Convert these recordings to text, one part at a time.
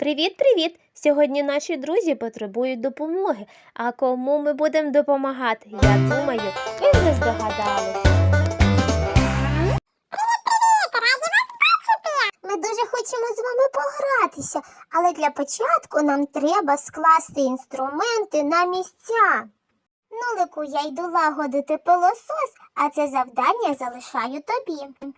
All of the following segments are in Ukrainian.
Привіт-привіт! Сьогодні наші друзі потребують допомоги. А кому ми будемо допомагати? Я думаю, ви вже здогадались. Ми дуже хочемо з вами погратися, але для початку нам треба скласти інструменти на місця. Нолику, я йду лагодити пилосос, а це завдання залишаю тобі.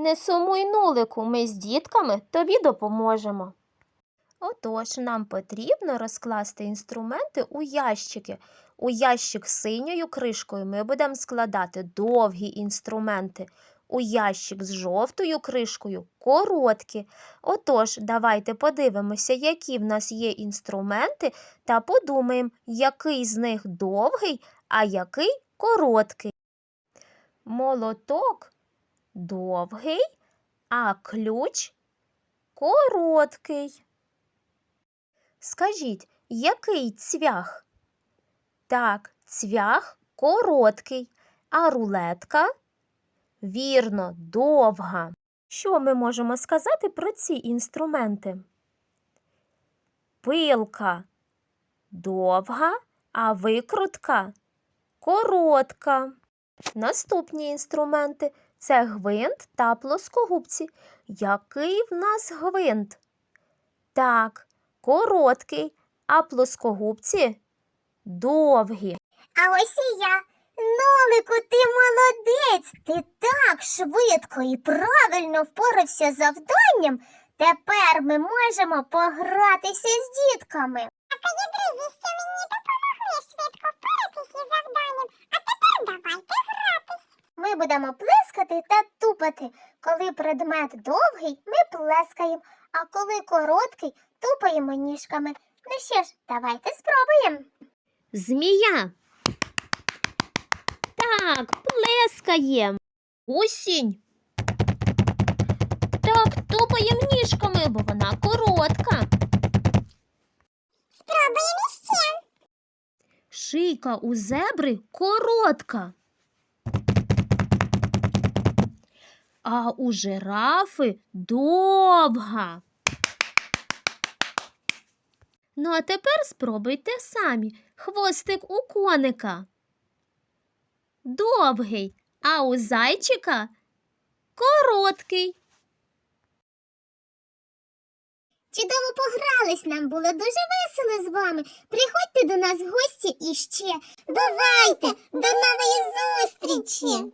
Не сумуй нулику, ми з дітками тобі допоможемо. Отож, нам потрібно розкласти інструменти у ящики. У ящик з синьою кришкою ми будемо складати довгі інструменти. У ящик з жовтою кришкою короткі. Отож, давайте подивимося, які в нас є інструменти, та подумаємо, який з них довгий, а який короткий. Молоток довгий, а ключ короткий. Скажіть, який цвях? Так, цвях короткий, а рулетка? Вірно, довга. Що ми можемо сказати про ці інструменти? Пилка довга, а викрутка коротка. Наступні інструменти це гвинт та плоскогубці. Який в нас гвинт? Так, короткий, а плоскогубці довгі. А ось і я. Нолику, ти молодець. Ти так швидко і правильно впорався з завданням. Тепер ми можемо погратися з дітками. А тоді, друзі, що мені допомогли швидко впоратися з завданням. А тепер давайте гратись. Ми будемо плескати та тупати. Коли предмет довгий, ми плескаємо, а коли короткий, тупаємо ніжками. Ну що ж, давайте спробуємо. Змія. Так, плескаєм. Осінь. Так, тупаєм ніжками, бо вона коротка. Спробуємо ще. Шийка у зебри коротка. А у жирафи довга. Ну, а тепер спробуйте самі. Хвостик у коника. Довгий, а у зайчика короткий. Чудово погрались, нам було дуже весело з вами. Приходьте до нас в гості іще. Бувайте! До нової зустрічі!